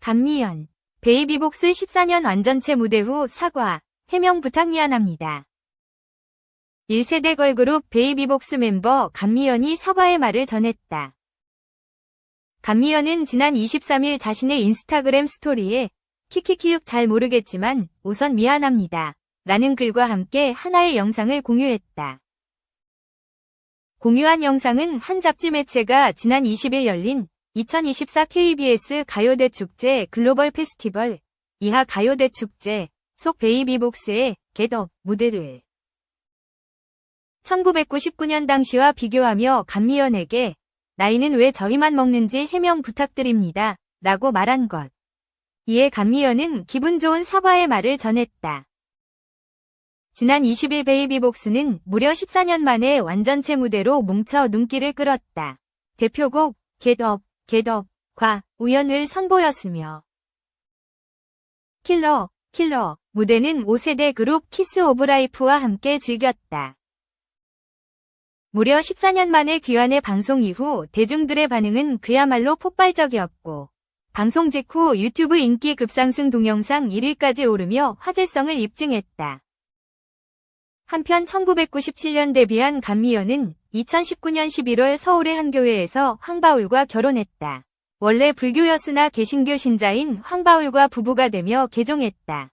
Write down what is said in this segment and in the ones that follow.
감미연. 베이비복스 14년 완전체 무대 후 사과, 해명 부탁 미안합니다. 1세대 걸그룹 베이비복스 멤버 감미연이 사과의 말을 전했다. 감미연은 지난 23일 자신의 인스타그램 스토리에 키키키육 잘 모르겠지만 우선 미안합니다. 라는 글과 함께 하나의 영상을 공유했다. 공유한 영상은 한 잡지 매체가 지난 20일 열린 2024 KBS 가요대 축제 글로벌 페스티벌 이하 가요대 축제 속 베이비복스의 겟업 무대를 1999년 당시와 비교하며 감미연에게 나이는 왜 저희만 먹는지 해명 부탁드립니다. 라고 말한 것. 이에 감미연은 기분 좋은 사과의 말을 전했다. 지난 20일 베이비복스는 무려 14년 만에 완전체 무대로 뭉쳐 눈길을 끌었다. 대표곡 겟업, 겟업과 우연을 선보였으며 킬러, 킬러 무대는 5세대 그룹 키스 오브 라이프와 함께 즐겼다. 무려 14년 만에 귀환의 방송 이후 대중들의 반응은 그야말로 폭발적이었고 방송 직후 유튜브 인기 급상승 동영상 1위까지 오르며 화제성을 입증했다. 한편 1997년 데뷔한 감미연은 2019년 11월 서울의 한 교회에서 황바울과 결혼했다. 원래 불교였으나 개신교 신자인 황바울과 부부가 되며 개종했다.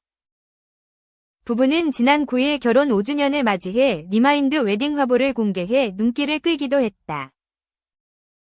부부는 지난 9일 결혼 5주년을 맞이해 리마인드 웨딩 화보를 공개해 눈길을 끌기도 했다.